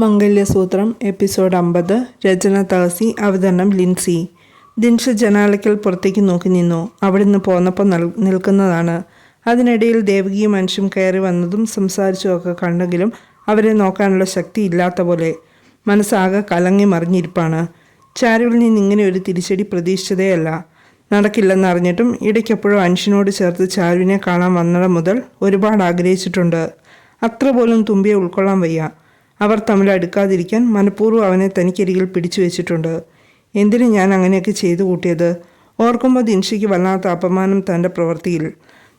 മംഗല്യസൂത്രം episode അമ്പത് രചന തഹസി അവതരണം ലിൻസി. ദിൻഷ ജനാലയ്ക്കൽ പുറത്തേക്ക് നോക്കി നിന്നു. അവിടുന്ന് പോന്നപ്പോൾ നൽ നിൽക്കുന്നതാണ്. അതിനിടയിൽ ദേവകിയും മനുഷ്യൻ കയറി വന്നതും സംസാരിച്ചുമൊക്കെ കണ്ടെങ്കിലും അവരെ നോക്കാനുള്ള ശക്തി ഇല്ലാത്ത പോലെ. മനസ്സാകെ കലങ്ങി മറിഞ്ഞിരിപ്പാണ്. ചാരുവിൽ നിന്ന് ഇങ്ങനെ ഒരു തിരിച്ചടി പ്രതീക്ഷിച്ചതേയല്ല. നടക്കില്ലെന്നറിഞ്ഞിട്ടും ഇടയ്ക്കെപ്പോഴും അനുഷ്യനോട് ചേർത്ത് ചാരുവിനെ കാണാൻ വന്നിടം മുതൽ ഒരുപാട് ആഗ്രഹിച്ചിട്ടുണ്ട്. അത്ര പോലും തുമ്പിയെ ഉൾക്കൊള്ളാൻ വയ്യ. അവർ തമ്മിൽ അടുക്കാതിരിക്കാൻ മനഃപൂർവം അവനെ തനിക്കരികിൽ പിടിച്ചു വെച്ചിട്ടുണ്ട്. എന്തിനു ഞാൻ അങ്ങനെയൊക്കെ ചെയ്തു കൂട്ടിയത്? ഓർക്കുമ്പോൾ ദിൻഷയ്ക്ക് വല്ലാത്ത അപമാനം തന്റെ പ്രവൃത്തിയിൽ.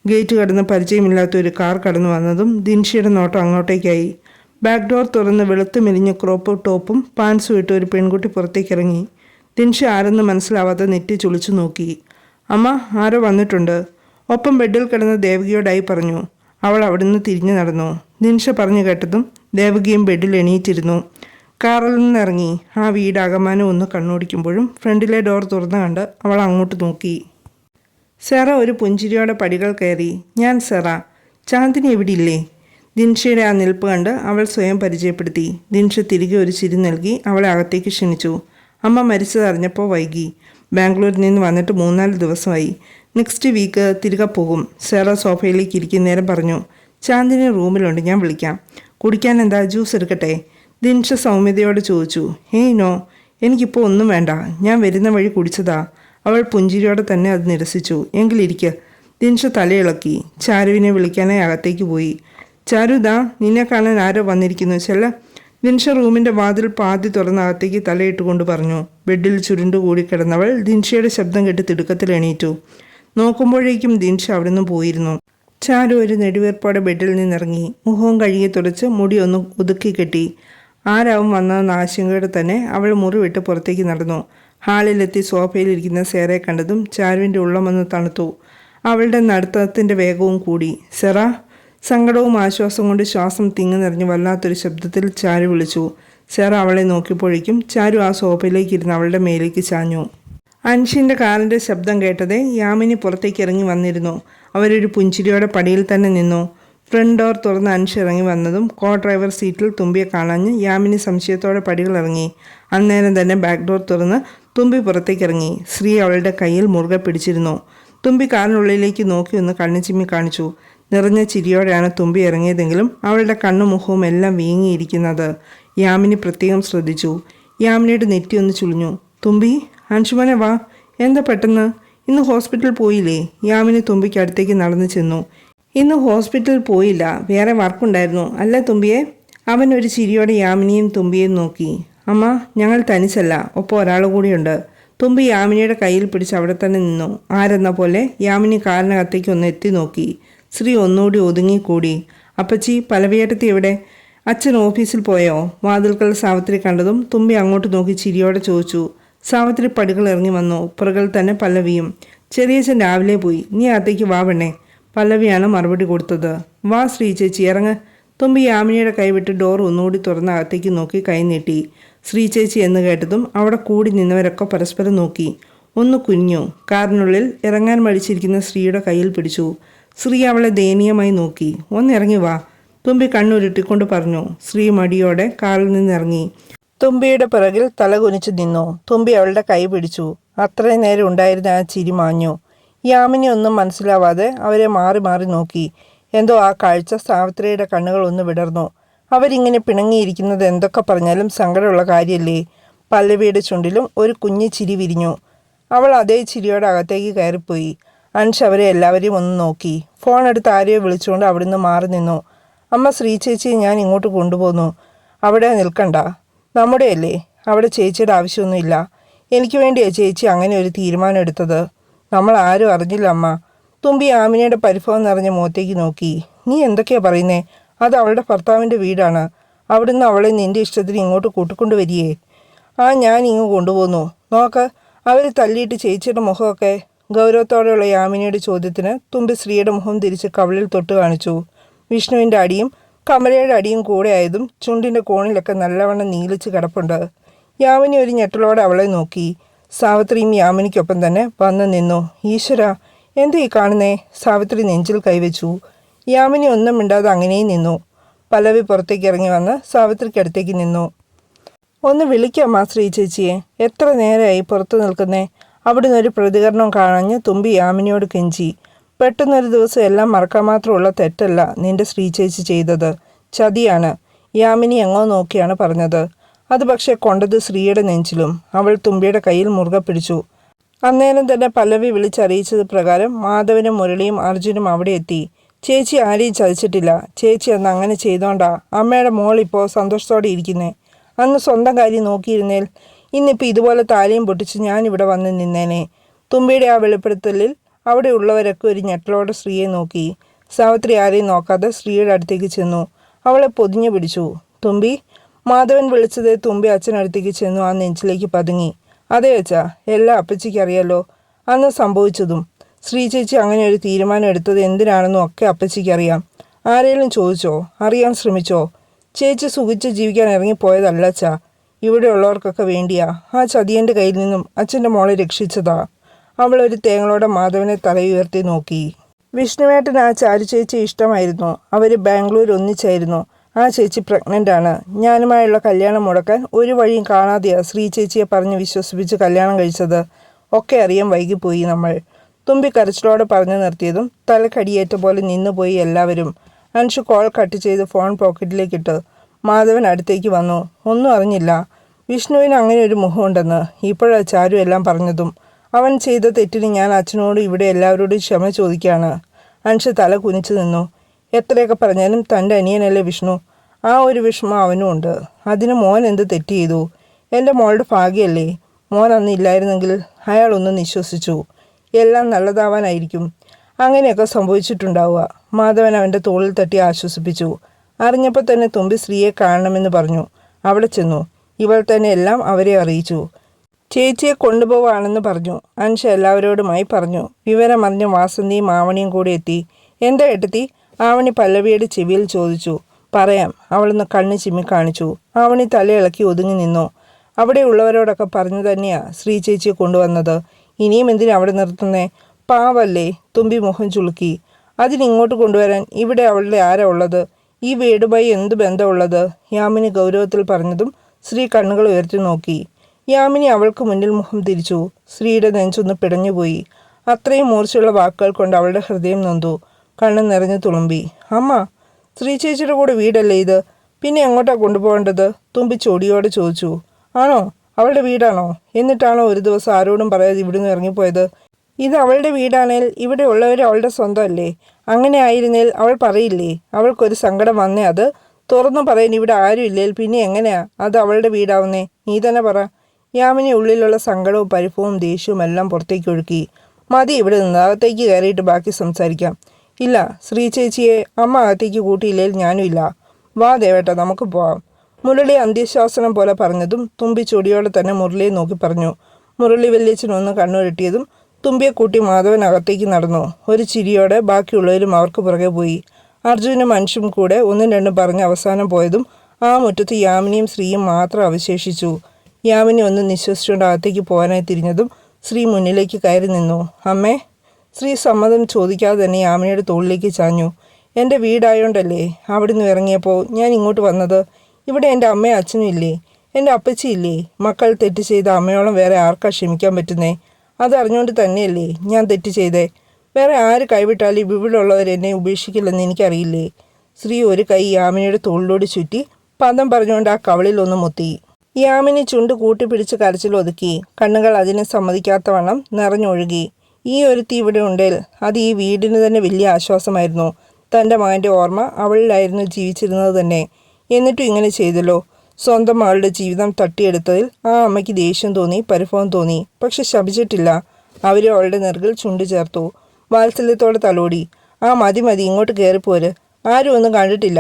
ഗേറ്റ് കടന്ന് പരിചയമില്ലാത്ത ഒരു കാർ കടന്നു വന്നതും ദിൻഷയുടെ നോട്ടം അങ്ങോട്ടേക്കായി. ബാക്ക് ഡോർ തുറന്ന് വെളുത്ത് മെലിഞ്ഞ ക്രോപ്പ് ടോപ്പും പാൻസും ഇട്ട് ഒരു പെൺകുട്ടി പുറത്തേക്ക് ഇറങ്ങി ദിൻഷ ആരെന്ന് മനസ്സിലാവാതെ നെറ്റി ചുളിച്ചു നോക്കി. അമ്മ ആരോ വന്നിട്ടുണ്ട്. ഒപ്പം ബെഡിൽ കിടന്ന ദേവകിയോടായി പറഞ്ഞു. അവൾ അവിടുന്ന് തിരിഞ്ഞു നടന്നു. ദിൻഷ പറഞ്ഞു കേട്ടതും ദേവകിയും ബെഡിൽ എണീറ്റിരുന്നു. കാറിൽ നിന്നിറങ്ങി. ആ വീടാകമാനം ഒന്ന് കണ്ണോടിക്കുമ്പോഴും ഫ്രണ്ടിലെ ഡോർ തുറന്നു കണ്ട് അവൾ അങ്ങോട്ട് നോക്കി. സെറ ഒരു പുഞ്ചിരിയോടെ പടികൾ കയറി. ഞാൻ സെറ. ചാന്ദിനി എവിടെ ഇല്ലേ? ദിൻഷയുടെ ആ നിൽപ്പ് കണ്ട് അവൾ സ്വയം പരിചയപ്പെടുത്തി. ദിൻഷ തിരികെ ഒരു ചിരി നൽകി അവളെ അകത്തേക്ക് ക്ഷണിച്ചു. അമ്മ മരിച്ചതറിഞ്ഞപ്പോൾ വൈകി. ബാംഗ്ലൂരിൽ നിന്ന് വന്നിട്ട് മൂന്നാൽ ദിവസമായി. നെക്സ്റ്റ് വീക്ക് തിരികെ പോകും. സെറ സോഫയിലേക്ക് ഇരിക്കുന്നേരം പറഞ്ഞു. ചാന്ദിനി റൂമിലുണ്ട്. ഞാൻ വിളിക്കാം. കുടിക്കാൻ എന്താ ജ്യൂസ് എടുക്കട്ടെ? ദിൻഷ സൗമ്യതയോട് ചോദിച്ചു. ഹേയ് നോ എനിക്കിപ്പോൾ ഒന്നും വേണ്ട. ഞാൻ വരുന്ന വഴി കുടിച്ചതാ. അവൾ പുഞ്ചിരിയോടെ തന്നെ അത് നിരസിച്ചു. എങ്കിലിരിക്കുക ദിൻഷ തലയിളക്കി ചാരുവിനെ വിളിക്കാനായി അകത്തേക്ക് പോയി. ചാരു ദാ നിന്നെ കാണാൻ ആരോ വന്നിരിക്കുന്നു. ചെല്ല. ദിൻഷ റൂമിന്റെ വാതിൽ പാതി തുറന്ന അകത്തേക്ക് തലയിട്ടുകൊണ്ട് പറഞ്ഞു. ബെഡിൽ ചുരുണ്ടുകൂടി കിടന്നവൾ ദിൻഷയുടെ ശബ്ദം കേട്ട് തിടുക്കത്തിൽ എണീറ്റു. നോക്കുമ്പോഴേക്കും ദിൻഷ അവിടുന്ന് പോയിരുന്നു. ചാരു ഒരു നെടുവേർപ്പോടെ ബെഡിൽ നിന്നിറങ്ങി. മുഖവും കഴുകി തുടച്ച് മുടി ഒന്ന് ഒതുക്കി കെട്ടി. ആരാവും വന്നതെന്ന ആശങ്കയോടെ തന്നെ അവൾ മുറി വിട്ട് പുറത്തേക്ക് നടന്നു. ഹാളിലെത്തി സോഫയിലിരിക്കുന്ന സേറെ കണ്ടതും ചാരുവിന്റെ ഉള്ളമൊന്ന് തണുത്തു. അവളുടെ നടത്തത്തിന്റെ വേഗവും കൂടി. സെറ സങ്കടവും ആശ്വാസം കൊണ്ട് ശ്വാസം തിങ്ങി വല്ലാത്തൊരു ശബ്ദത്തിൽ ചാരു വിളിച്ചു. സെറ അവളെ നോക്കിയപ്പോഴേക്കും ചാരു ആ സോഫയിലേക്ക് ഇരുന്ന് അവളുടെ മേലേക്ക് ചാഞ്ഞു. അൻഷിന്റെ കാറിന്റെ ശബ്ദം കേട്ടത് യാമിനി പുറത്തേക്ക് ഇറങ്ങി വന്നിരുന്നു. അവരൊരു പുഞ്ചിരിയോടെ പടിയിൽ തന്നെ നിന്നു. ഫ്രണ്ട് ഡോർ തുറന്ന് അൻഷ് ഇറങ്ങി വന്നതും കോ ഡ്രൈവർ സീറ്റിൽ തുമ്പിയെ കാണാഞ്ഞ് യാമിനി സംശയത്തോടെ പടികൾ ഇറങ്ങി. അന്നേരം തന്നെ ബാക്ക് ഡോർ തുറന്ന് തുമ്പി പുറത്തേക്ക് ഇറങ്ങി. ശ്രീ അവളുടെ കയ്യിൽ മുറുകെ പിടിച്ചിരുന്നു. തുമ്പി കാറിനുള്ളിലേക്ക് നോക്കി ഒന്ന് കണ്ണു ചിമ്മി കാണിച്ചു. നിറഞ്ഞ ചിരിയോടെയാണ് തുമ്പി ഇറങ്ങിയതെങ്കിലും അവളുടെ കണ്ണും മുഖവും എല്ലാം വീങ്ങിയിരിക്കുന്നത്. യാമിനി പ്രത്യേകം ശ്രദ്ധിച്ചു. യാമിനിയുടെ നെറ്റി ഒന്ന് ചുളിഞ്ഞു. തുമ്പി അൻഷുമനെ വാ. എന്താ പെട്ടെന്ന്? ഇന്ന് ഹോസ്പിറ്റലിൽ പോയില്ലേ? യാമിനി തുമ്പിക്ക് അടുത്തേക്ക് നടന്നു ചെന്നു. ഇന്ന് ഹോസ്പിറ്റലിൽ പോയില്ല. വേറെ വർക്കുണ്ടായിരുന്നു. അല്ല തുമ്പിയെ? അവൻ ഒരു ചിരിയോടെ യാമിനിയും തുമ്പിയും നോക്കി. അമ്മ ഞങ്ങൾ തനിച്ചല്ല. ഒപ്പം ഒരാൾ കൂടിയുണ്ട്. തുമ്പി യാമിനിയുടെ കയ്യിൽ പിടിച്ച് അവിടെ തന്നെ നിന്നു. ആരെന്ന പോലെ യാമിനി കാറിനകത്തേക്ക് ഒന്ന് എത്തി നോക്കി. ശ്രീ ഒന്നുകൂടി ഒതുങ്ങിക്കൂടി. അപ്പച്ചി പലവിയേട്ടത്തി എവിടെ? അച്ഛൻ ഓഫീസിൽ പോയോ? വാതിൽക്കൽ സാവിത്രി കണ്ടതും തുമ്പി അങ്ങോട്ട് നോക്കി ചിരിയോടെ ചോദിച്ചു. സാവിത്രി പടികൾ ഇറങ്ങി വന്നു. പുറകിൽ തന്നെ പല്ലവിയും. ചെറിയച്ഛൻ രാവിലെ പോയി. നീ അകത്തേക്ക് വാ പെണ്ണേ. പല്ലവിയാണ് മറുപടി കൊടുത്തത്. വാ ശ്രീ ചേച്ചി ഇറങ്ങ്. തുമ്പി യാമിനിയുടെ കൈവിട്ട് ഡോർ ഒന്നുകൂടി തുറന്ന് അകത്തേക്ക് നോക്കി കൈ നീട്ടി. ശ്രീ ചേച്ചി എന്ന് കേട്ടതും അവിടെ കൂടി നിന്നവരൊക്കെ പരസ്പരം നോക്കി. ഒന്ന് കുഞ്ഞു കാറിനുള്ളിൽ ഇറങ്ങാൻ മടിച്ചിരിക്കുന്ന ശ്രീയുടെ കയ്യിൽ പിടിച്ചു. ശ്രീ അവളെ ദയനീയമായി നോക്കി. ഒന്നിറങ്ങി വാ. തുമ്പി കണ്ണുരുട്ടിക്കൊണ്ട് പറഞ്ഞു. ശ്രീ മടിയോടെ കാറിൽ നിന്നിറങ്ങി തുമ്പിയുടെ പിറകിൽ തല കുനിച്ചു നിന്നു. തുമ്പി അവളുടെ കൈ പിടിച്ചു. അത്രയും നേരം ഉണ്ടായിരുന്ന ആ ചിരി മാഞ്ഞു. യാമിനി ഒന്നും മനസ്സിലാവാതെ അവരെ മാറി മാറി നോക്കി. എന്തോ ആ കാഴ്ച സാവിത്രിയുടെ കണ്ണുകൾ ഒന്ന് വിടർന്നു. അവരിങ്ങനെ പിണങ്ങിയിരിക്കുന്നത് എന്തൊക്കെ പറഞ്ഞാലും സങ്കടമുള്ള കാര്യമല്ലേ പല്ലവിയുടെ ചുണ്ടിലും ഒരു കുഞ്ഞു ചിരി വിരിഞ്ഞു. അവൾ അതേ ചിരിയോടെ അകത്തേക്ക് കയറിപ്പോയി. അൻഷ് അവരെ എല്ലാവരെയും ഒന്ന് നോക്കി. ഫോൺ എടുത്ത് ആരെയോ വിളിച്ചുകൊണ്ട് അവിടുന്ന് മാറി നിന്നു. അമ്മ ശ്രീ ചേച്ചിയെ ഞാൻ ഇങ്ങോട്ട് കൊണ്ടുപോന്നു. അവിടെ നിൽക്കണ്ട. നമ്മുടെയല്ലേ? അവിടെ ചേച്ചിയുടെ ആവശ്യമൊന്നുമില്ല. എനിക്ക് വേണ്ടിയാണ് ചേച്ചി അങ്ങനെ ഒരു തീരുമാനം എടുത്തത്. നമ്മൾ ആരും അറിഞ്ഞില്ല അമ്മ. തുമ്പി ആമിനയുടെ പരിഭവം നിറഞ്ഞ മുഖത്തേക്ക് നോക്കി. നീ എന്തൊക്കെയാ പറയുന്നേ? അത് അവളുടെ ഭർത്താവിന്റെ വീടാണ്. അവിടുന്ന് അവളെ നിന്റെ ഇഷ്ടത്തിന് ഇങ്ങോട്ട് കൂട്ടിക്കൊണ്ടുവരിയേ ആ ഞാൻ ഇങ്ങ് കൊണ്ടുപോന്നു. നോക്ക് അവർ തല്ലിയിട്ട് ചേച്ചിയുടെ മുഖമൊക്കെ. ഗൗരവത്തോടെയുള്ള യാമിനിയുടെ ചോദ്യത്തിന് തുമ്പി സ്ത്രീയുടെ മുഖം തിരിച്ച് കവളിൽ തൊട്ട് കാണിച്ചു. വിഷ്ണുവിന്റെ അടിയും കമലയുടെ അടിയും കൂടെ ആയതും ചുണ്ടിന്റെ കോണിലൊക്കെ നല്ലവണ്ണം നീലിച്ച് കിടപ്പുണ്ട്. യാമിനി ഒരു ഞെട്ടലോടെ അവളെ നോക്കി. സാവിത്രിയും യാമിനിക്കൊപ്പം തന്നെ വന്നു നിന്നു. ഈശ്വര എന്താ ഈ കാണുന്നേ? സാവിത്രി നെഞ്ചിൽ കൈവച്ചു. യാമിനി ഒന്നും മിണ്ടാതെ അങ്ങനെയും നിന്നു. പലവി പുറത്തേക്ക് ഇറങ്ങി വന്ന് സാവിത്രിക്കടുത്തേക്ക് നിന്നു. ഒന്ന് വിളിക്കാം ശ്രീ ചേച്ചിയെ. എത്ര നേരമായി പുറത്തു നിൽക്കുന്നേ? അവിടുന്ന് ഒരു പ്രതികരണം കാണഞ്ഞ് തുമ്പി യാമിനിയോട് കെഞ്ചി. പെട്ടെന്നൊരു ദിവസം എല്ലാം മറക്കാൻ മാത്രമുള്ള തെറ്റല്ല നിന്റെ സ്ത്രീ ചേച്ചി ചെയ്തത്. ചതിയാണ്. യാമിനി എങ്ങോ നോക്കിയാണ് പറഞ്ഞത്. അത് പക്ഷേ കൊണ്ടത് ശ്രീയുടെ നെഞ്ചിലും. അവൾ തുമ്പിയുടെ കയ്യിൽ മുറുകെ പിടിച്ചു. അന്നേരം തന്നെ പല്ലവി വിളിച്ചറിയിച്ചത് പ്രകാരം മാധവനും മുരളിയും അർജുനും അവിടെ എത്തി. ചേച്ചി ആരെയും ചതിച്ചിട്ടില്ല. ചേച്ചി അന്ന് അങ്ങനെ ചെയ്തോണ്ടാ. അമ്മയുടെ മോൾ ഇപ്പോൾ സന്തോഷത്തോടെ ഇരിക്കുന്നേ. അന്ന് സ്വന്തം കാര്യം നോക്കിയിരുന്നേൽ ഇന്നിപ്പോൾ ഇതുപോലെ താലിയും പൊട്ടിച്ച് ഞാനിവിടെ വന്ന് നിന്നേനെ. തുമ്പിയുടെ ആ വെളിപ്പെടുത്തലിൽ അവിടെ ഉള്ളവരൊക്കെ ഒരു ഞെട്ടലോടെ സ്ത്രീയെ നോക്കി. സാവിത്രി ആരെയും നോക്കാതെ സ്ത്രീയുടെ അടുത്തേക്ക് ചെന്നു. അവളെ പൊതിഞ്ഞു പിടിച്ചു. തുമ്പി മാധവൻ വിളിച്ചത് തുമ്പി അച്ഛനടുത്തേക്ക് ചെന്നു. ആ നെഞ്ചിലേക്ക് പതുങ്ങി. അതേ അച്ഛാ എല്ലാ അപ്പച്ചിക്കറിയാലോ അന്ന് സംഭവിച്ചതും. ശ്രീ ചേച്ചി അങ്ങനെ ഒരു തീരുമാനം എടുത്തത് എന്തിനാണെന്നും ഒക്കെ അപ്പച്ചിക്കറിയാം ആരെങ്കിലും ചോദിച്ചോ? അറിയാൻ ശ്രമിച്ചോ? ചേച്ചി സുഖിച്ച് ജീവിക്കാൻ ഇറങ്ങിപ്പോയതല്ല അച്ഛാ. ഇവിടെയുള്ളവർക്കൊക്കെ വേണ്ടിയാ. ആ ചതിയന്റെ കയ്യിൽ നിന്നും അച്ഛന്റെ മോളെ രക്ഷിച്ചതാ. അവൾ ഒരു തേങ്ങളോടെ മാധവനെ തലയുയർത്തി നോക്കി. വിഷ്ണുവേട്ടൻ ആ ചാരു ചേച്ചി ഇഷ്ടമായിരുന്നു. അവർ ബാംഗ്ലൂർ ഒന്നിച്ചായിരുന്നു. ആ ചേച്ചി പ്രഗ്നന്റ് ആണ്. ഞാനുമായുള്ള കല്യാണം മുടക്കാൻ ഒരു വഴിയും കാണാതെയാ ശ്രീ ചേച്ചിയെ പറഞ്ഞ് വിശ്വസിപ്പിച്ച് കല്യാണം കഴിച്ചത്. ഒക്കെ അറിയാൻ വൈകിപ്പോയി നമ്മൾ. തുമ്പി കരച്ചിലോടെ പറഞ്ഞു നിർത്തിയതും തലക്കടിയേറ്റ പോലെ നിന്നുപോയി എല്ലാവരും. അൻഷു കോൾ കട്ട് ചെയ്ത് ഫോൺ പോക്കറ്റിലേക്കിട്ട് മാധവൻ അടുത്തേക്ക് വന്നു. ഒന്നും അറിഞ്ഞില്ല. വിഷ്ണുവിന് അങ്ങനെ ഒരു മുഖമുണ്ടെന്ന്. ഇപ്പോഴാ ചാരു എല്ലാം പറഞ്ഞതും. അവൻ ചെയ്ത തെറ്റിന് ഞാൻ അച്ഛനോട് ഇവിടെ എല്ലാവരോടും ക്ഷമ ചോദിക്കുകയാണ്. അൻഷ തല കുനിച്ചു നിന്നു. എത്രയൊക്കെ പറഞ്ഞാലും തന്റെ അനിയനല്ലേ വിഷ്ണു. ആ ഒരു വിഷമം അവനും ഉണ്ട്. അതിന് മോൻ എന്ത് തെറ്റ് ചെയ്തു? എന്റെ മോളുടെ ഭാഗ്യമല്ലേ മോൻ അന്ന് ഇല്ലായിരുന്നെങ്കിൽ അയാളൊന്ന് നിശ്വസിച്ചു. എല്ലാം നല്ലതാവാനായിരിക്കും. അങ്ങനെയൊക്കെ സംഭവിച്ചിട്ടുണ്ടാവുക. മാധവൻ അവന്റെ തോളിൽ തട്ടി ആശ്വസിപ്പിച്ചു. അറിഞ്ഞപ്പോൾ തന്നെ തുമ്പി സ്ത്രീയെ കാണണമെന്ന് പറഞ്ഞു. അവിടെ ചെന്നു. ഇവൾ തന്നെ എല്ലാം അവരെ അറിയിച്ചു. ചേച്ചിയെ കൊണ്ടുപോവാണെന്ന് പറഞ്ഞു. അൻഷ എല്ലാവരോടുമായി പറഞ്ഞു. വിവരമറിഞ്ഞ വാസന്തിയും ആവണിയും കൂടി എത്തി. എന്താ ഏട്ടത്തി? ആവണി പല്ലവിയുടെ ചെവിയിൽ ചോദിച്ചു. പറയാം. അവളൊന്ന് കണ്ണ് ചിമ്മി കാണിച്ചു. ആവണി തലയിളക്കി ഒതുങ്ങി നിന്നു. അവിടെയുള്ളവരോടൊക്കെ പറഞ്ഞു തന്നെയാ ശ്രീ ചേച്ചിയെ കൊണ്ടുവന്നത്. ഇനിയും എന്തിനാ അവിടെ നിർത്തുന്നേ? പാവല്ലേ. തുമ്പി മുഖം ചുളുക്കി. അതിനിങ്ങോട്ട് കൊണ്ടുവരാൻ ഇവിടെ അവളുടെ ആരാ ഉള്ളത്? ഈ വീടുമായി എന്ത് ബന്ധമുള്ളത്? യാമിനി ഗൗരവത്തിൽ പറഞ്ഞതും ശ്രീ കണ്ണുകൾ ഉയർത്തി നോക്കി. യാമിനി അവൾക്ക് മുന്നിൽ മുഖം തിരിച്ചു. സ്ത്രീയുടെ നെഞ്ചൊന്ന് പിടഞ്ഞുപോയി. അത്രയും മൂർച്ചയുള്ള വാക്കുകൾ കൊണ്ട് അവളുടെ ഹൃദയം നൊന്തു. കണ്ണ് നിറഞ്ഞു തുളുമ്പി. അമ്മ സ്ത്രീ ചേച്ചിയുടെ കൂടെ വീടല്ലേ ഇത്? പിന്നെ എങ്ങോട്ടാ കൊണ്ടുപോകേണ്ടത്? തുമ്പി ചൊടിയോടെ ചോദിച്ചു. ആണോ? അവളുടെ വീടാണോ? എന്നിട്ടാണോ ഒരു ദിവസം ആരോടും പറയാതെ ഇവിടുന്ന് ഇറങ്ങിപ്പോയത്? ഇത് അവളുടെ വീടാണേൽ ഇവിടെ ഉള്ളവർ അവളുടെ സ്വന്തമല്ലേ? അങ്ങനെ ആയിരുന്നേൽ അവൾ പറയില്ലേ? അവൾക്കൊരു സങ്കടം വന്നേ അത്? തുറന്നു പറയാൻ ഇവിടെ ആരും ഇല്ലേൽ പിന്നെ എങ്ങനെയാ? അത് അവളുടെ വീടാവുന്നേ. നീ തന്നെ പറ. യാമിനി ഉള്ളിലുള്ള സങ്കടവും പരിഭവവും ദേഷ്യവും എല്ലാം പുറത്തേക്ക് ഒഴുക്കി മതി ഇവിടെ നിന്ന് അകത്തേക്ക് കയറിയിട്ട് ബാക്കി സംസാരിക്കാം. ഇല്ല ശ്രീ ചേച്ചിയെ അമ്മ അകത്തേക്ക് കൂട്ടിയില്ലേൽ ഞാനും ഇല്ല. വാ ദേവേട്ട നമുക്ക് പോവാം. മുരളി അന്ത്യശാസനം പോലെ പറഞ്ഞതും തുമ്പി ചൊടിയോടെ തന്നെ മുരളിയെ നോക്കി പറഞ്ഞു. മുരളി വല്യച്ഛനൊന്ന് കണ്ണുരുട്ടിയതും തുമ്പിയെ കൂട്ടി മാധവൻ അകത്തേക്ക് നടന്നു. ഒരു ചിരിയോടെ ബാക്കിയുള്ളവരും അവർക്ക് പുറകെ പോയി. അർജുനും മനുഷ്യനും കൂടെ ഒന്നും രണ്ടും പറഞ്ഞ് അവസാനം പോയതും ആ മുറ്റത്ത് യാമിനിയും ശ്രീയും മാത്രം അവശേഷിച്ചു. യാമിനി ഒന്ന് നിശ്വസിച്ചുകൊണ്ട് അകത്തേക്ക് പോകാനായി തിരിഞ്ഞതും ശ്രീ മുന്നിലേക്ക് കയറി നിന്നു. അമ്മേ ശ്രീ സമ്മതം ചോദിക്കാതെ തന്നെ യാമിനിയുടെ തോളിലേക്ക് ചാഞ്ഞു. എന്റെ വീടായോണ്ടല്ലേ? അവിടുന്ന് ഇറങ്ങിയപ്പോൾ ഞാൻ ഇങ്ങോട്ട് വന്നത്? ഇവിടെ എന്റെ അമ്മയും അച്ഛനും ഇല്ലേ? എന്റെ അപ്പച്ചി ഇല്ലേ? മക്കൾ തെറ്റ് ചെയ്ത അമ്മയോളം വേറെ ആർക്കാ ക്ഷമിക്കാൻ പറ്റുന്നേ? അതറിഞ്ഞുകൊണ്ട് തന്നെയല്ലേ ഞാൻ തെറ്റ് ചെയ്തേ? വേറെ ആര് കൈവിട്ടാലും ഇവിടെയുള്ളവർ എന്നെ ഉപേക്ഷിക്കില്ലെന്ന് എനിക്കറിയില്ലേ? ശ്രീ ഒരു കൈ യാമിനിയുടെ തോളിലോട് ചുറ്റി പദം പറഞ്ഞുകൊണ്ട് ആ കവളിൽ ഒന്ന് മുത്തി. യാമിനി ചുണ്ട് കൂട്ടിപ്പിടിച്ച് കരച്ചിൽ ഒതുക്കി. കണ്ണുകൾ അതിനെ സമ്മതിക്കാത്തവണ്ണം നിറഞ്ഞൊഴുകി. ഈ ഒരുത്തി ഇവിടെ ഉണ്ടേൽ അത് ഈ വീടിന് തന്നെ വലിയ ആശ്വാസമായിരുന്നു. തന്റെ മകന്റെ ഓർമ്മ അവളിലായിരുന്നു ജീവിച്ചിരുന്നത് തന്നെ. എന്നിട്ടും ഇങ്ങനെ ചെയ്തല്ലോ. സ്വന്തം മകളുടെ ജീവിതം തട്ടിയെടുത്തതിൽ ആ അമ്മയ്ക്ക് ദേഷ്യം തോന്നി പരിഭവം തോന്നി. പക്ഷെ ശപിച്ചിട്ടില്ല. അവരെ അവളുടെ നെറുകിൽ ചുണ്ടു ചേർത്തു. വാത്സല്യത്തോടെ തലോടി. ആ മതി മതി ഇങ്ങോട്ട് കയറിപ്പോര്. ആരും ഒന്നും കണ്ടിട്ടില്ല.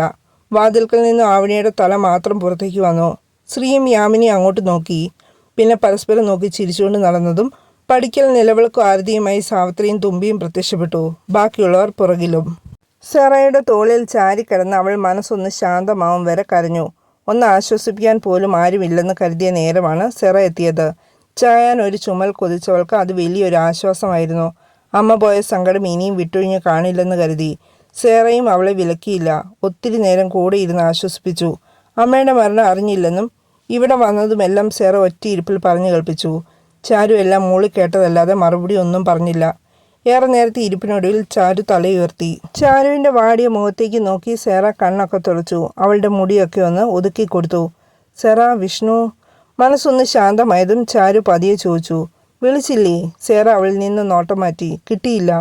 വാതിൽക്കൽ നിന്ന് ആവണിയുടെ തല മാത്രം പുറത്തേക്ക് വന്നു. ശ്രീയും യാമിനി അങ്ങോട്ട് നോക്കി. പിന്നെ പരസ്പരം നോക്കി ചിരിച്ചുകൊണ്ട് നടന്നതും പഠിക്കൽ നിലവിളക്കും ആരതിയുമായി സാവിത്രിയും തുമ്പിയും പ്രത്യക്ഷപ്പെട്ടു. ബാക്കിയുള്ളവർ പുറകിലും. സെറയുടെ തോളിൽ ചാരിക്കിടന്ന് അവൾ മനസ്സൊന്ന് ശാന്തമാവും വരെ കരഞ്ഞു. ഒന്ന് ആശ്വസിപ്പിക്കാൻ പോലും ആരുമില്ലെന്ന് കരുതിയ നേരമാണ് സെറ എത്തിയത്. ചായാൻ ഒരു ചുമൽ കൊതിച്ചവൾക്ക് അത് വലിയൊരു ആശ്വാസമായിരുന്നു. അമ്മ പോയ സങ്കടം ഇനിയും വിട്ടൊഴിഞ്ഞ് കാണില്ലെന്ന് കരുതി. സേറയും അവളെ വിലക്കിയില്ല. ഒത്തിരി നേരം കൂടെ ഇരുന്ന് ആശ്വസിപ്പിച്ചു. അമ്മയുടെ മരണം അറിഞ്ഞില്ലെന്നും ഇവിടെ വന്നതും വന്നതുമെല്ലാം സേറ ഒറ്റയിരിപ്പിൽ പറഞ്ഞു കേൾപ്പിച്ചു. ചാരു എല്ലാം മൂളി കേട്ടതല്ലാതെ മറുപടി ഒന്നും പറഞ്ഞില്ല. ഏറെ നേരത്തെ ഇരിപ്പിനൊടുവിൽ ചാരു തലയുയർത്തി ചാരുവിന്റെ വാടിയ മുഖത്തേക്ക് നോക്കി സേറ കണ്ണൊക്കെ തുറച്ചു അവളുടെ മുടിയൊക്കെ ഒന്ന് ഒതുക്കി കൊടുത്തു. സെറ വിഷ്ണു. മനസ്സൊന്ന് ശാന്തമായതും ചാരു പതിയെ ചോദിച്ചു. വിളിച്ചില്ലേ? സേറ അവളിൽ നിന്ന് നോട്ടം മാറ്റി. കിട്ടിയില്ല.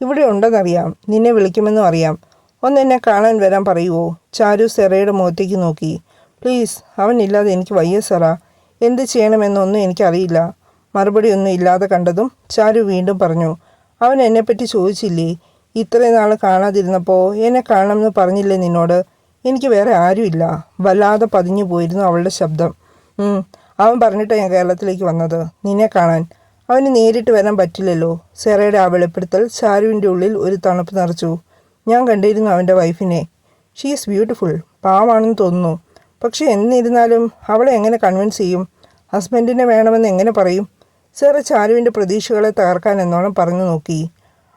ഇവിടെ ഉണ്ടെന്നറിയാം. നിന്നെ വിളിക്കുമെന്നും അറിയാം. ഒന്ന് എന്നെ കാണാൻ വരാൻ പറയുവോ? ചാരു സെറയുടെ മുഖത്തേക്ക് നോക്കി. പ്ലീസ് അവനില്ലാതെ എനിക്ക് വയ്യ സാറാ. എന്ത് ചെയ്യണമെന്നൊന്നും എനിക്കറിയില്ല. മറുപടി ഒന്നും ഇല്ലാതെ കണ്ടതും ചാരു വീണ്ടും പറഞ്ഞു അവൻ എന്നെപ്പറ്റി ചോദിച്ചില്ലേ? ഇത്രയും നാൾ കാണാതിരുന്നപ്പോൾ എന്നെ കാണണമെന്ന് പറഞ്ഞില്ലേ നിന്നോട്? എനിക്ക് വേറെ ആരുമില്ല. വല്ലാതെ പതിഞ്ഞു പോയിരുന്നു അവളുടെ ശബ്ദം. അവൻ പറഞ്ഞിട്ടാണ് ഞാൻ കേരളത്തിലേക്ക് വന്നത്. നിന്നെ കാണാൻ. അവന് നേരിട്ട് വരാൻ പറ്റില്ലല്ലോ. സെറയുടെ ആ വെളിപ്പെടുത്തൽ ചാരുവിന്റെ ഉള്ളിൽ ഒരു തണുപ്പ് നിറച്ചു. ഞാൻ കണ്ടിരുന്നു അവന്റെ വൈഫിനെ. ഷീ ഈസ് ബ്യൂട്ടിഫുൾ പാവാണെന്ന് തോന്നുന്നു. പക്ഷെ എന്നിരുന്നാലും അവളെ എങ്ങനെ കൺവിൻസ് ചെയ്യും? ഹസ്ബൻഡിനെ വേണമെന്ന് എങ്ങനെ പറയും? സാറ് ചാരുവിന്റെ പ്രതീക്ഷകളെ തകർക്കാൻ എന്നോണം പറഞ്ഞു നോക്കി.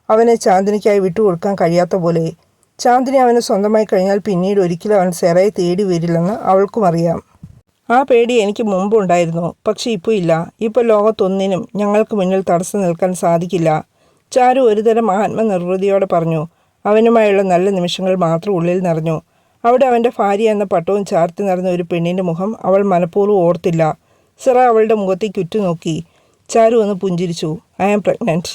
അവനെ ചാന്ദിനിക്കായി വിട്ടുകൊടുക്കാൻ കഴിയാത്ത പോലെ. ചാന്ദിനി അവനെ സ്വന്തമായി കഴിഞ്ഞാൽ പിന്നീട് ഒരിക്കലും അവൻ സെറയെ തേടി വരില്ലെന്ന് അവൾക്കും അറിയാം. ആ പേടി എനിക്ക് മുമ്പുണ്ടായിരുന്നു പക്ഷേ ഇപ്പോൾ ഇല്ല. ഇപ്പോൾ ലോകത്തൊന്നിനും ഞങ്ങൾക്ക് മുന്നിൽ തടസ്സം നിൽക്കാൻ സാധിക്കില്ല. ചാരു ഒരുതരം ആത്മനിർവൃതിയോടെ പറഞ്ഞു. അവനുമായുള്ള നല്ല നിമിഷങ്ങൾ മാത്രം ഉള്ളിൽ നിറഞ്ഞു. അവിടെ അവന്റെ ഭാര്യ എന്ന പട്ടവും ചാർത്തി നിറഞ്ഞ ഒരു പെണ്ണിന്റെ മുഖം അവൾ മനഃപൂർവം ഓർത്തില്ല. സിറ അവളുടെ മുഖത്തേക്ക് ഉറ്റുനോക്കി ചാരു ഒന്ന് പുഞ്ചിരിച്ചു. ഐ ആം പ്രഗ്നന്റ്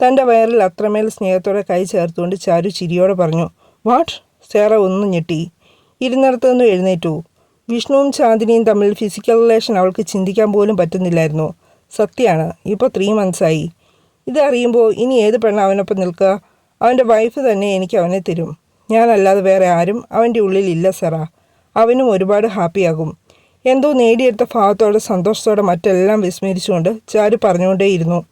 തന്റെ വയറിൽ അത്രമേൽ സ്നേഹത്തോടെ കൈ ചേർത്തുകൊണ്ട് ചാരു ചിരിയോടെ പറഞ്ഞു വാട്ട് സേറ ഒന്ന് ഞെട്ടി. ഇരുന്നിടത്തു നിന്ന് എഴുന്നേറ്റു. വിഷ്ണുവും ചാന്ദിനിയും തമ്മിൽ ഫിസിക്കൽ റിലേഷൻ അവൾക്ക് ചിന്തിക്കാൻ പോലും പറ്റുന്നില്ലായിരുന്നു. സത്യമാണ് ഇപ്പോൾ ത്രീ മന്ത്സായി ഇതറിയുമ്പോൾ ഇനി ഏത് പെണ്ണ അവനൊപ്പം നിൽക്കുക? അവന്റെ വൈഫ് തന്നെ എനിക്ക് അവനെ തരും. ഞാനല്ലാതെ വേറെ ആരും അവന്റെ ഉള്ളിലില്ല സെറ. അവനും ഒരുപാട് ഹാപ്പിയാകും. എന്തോ നേടിയെടുത്ത ഭാവത്തോടെ സന്തോഷത്തോടെ മറ്റെല്ലാം വിസ്മരിച്ചുകൊണ്ട് ചാരു പറഞ്ഞുകൊണ്ടേയിരുന്നു.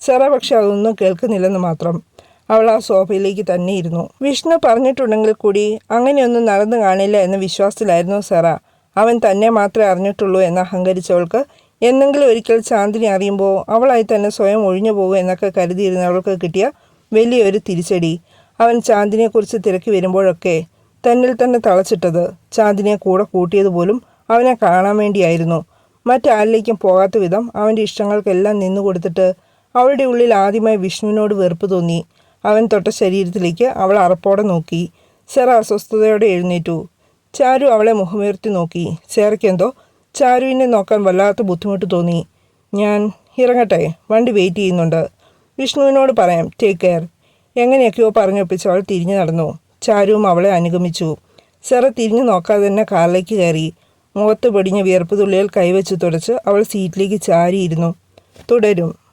സെറ പക്ഷെ അതൊന്നും കേൾക്കുന്നില്ലെന്ന് മാത്രം. അവൾ ആ സോഫയിലേക്ക് തന്നെ ഇരുന്നു. വിഷ്ണു പറഞ്ഞിട്ടുണ്ടെങ്കിൽ കൂടി അങ്ങനെയൊന്നും നടന്നു കാണില്ല എന്ന വിശ്വാസത്തിലായിരുന്നു സെറ. അവൻ തന്നെ മാത്രമേ അറിഞ്ഞിട്ടുള്ളൂ എന്ന് അഹങ്കരിച്ചവൾക്ക് എന്നെങ്കിലും ഒരിക്കൽ ചാന്ദിനി അറിയുമ്പോൾ അവളായി തന്നെ സ്വയം ഒഴിഞ്ഞു പോകും എന്നൊക്കെ കരുതിയിരുന്നവൾക്ക് കിട്ടിയ വലിയൊരു തിരിച്ചടി. അവൻ ചാന്ദിനിയെക്കുറിച്ച് തിരക്കി വരുമ്പോഴൊക്കെ തന്നിൽ തന്നെ തളച്ചിട്ടത് ചാന്ദിനിയെ കൂടെ കൂട്ടിയത് പോലും അവനെ കാണാൻ വേണ്ടിയായിരുന്നു. മറ്റാരിലേക്കും പോകാത്ത വിധം അവന്റെ ഇഷ്ടങ്ങൾക്കെല്ലാം നിന്നു കൊടുത്തിട്ട് അവളുടെ ഉള്ളിൽ ആദ്യമായി വിഷ്ണുവിനോട് വെറുപ്പ് തോന്നി. അവൻ തൊട്ട ശരീരത്തിലേക്ക് അവൾ അറപ്പോടെ നോക്കി. സെറ അസ്വസ്ഥതയോടെ എഴുന്നേറ്റു. ചാരു അവളെ മുഖമുയർത്തി നോക്കി. സെറയ്ക്കെന്തോ ചാരുവിനെ നോക്കാൻ വല്ലാത്ത ബുദ്ധിമുട്ട് തോന്നി. ഞാൻ ഇറങ്ങട്ടെ വണ്ടി വെയിറ്റ് ചെയ്യുന്നുണ്ട്. വിഷ്ണുവിനോട് പറയാം ടേക്ക് കെയർ. എങ്ങനെയൊക്കെയോ പറഞ്ഞൊപ്പിച്ച് അവൾ തിരിഞ്ഞു നടന്നു. ചാരുവും അവളെ അനുഗമിച്ചു. സെറ തിരിഞ്ഞു നോക്കാതെ തന്നെ കാറിലേക്ക് കയറി. മുഖത്ത് പൊടിഞ്ഞ വിയർപ്പ് തുള്ളികൾ കൈവച്ച് തുടച്ച് അവൾ സീറ്റിലേക്ക് ചാരിയിരുന്നു. തുടരും.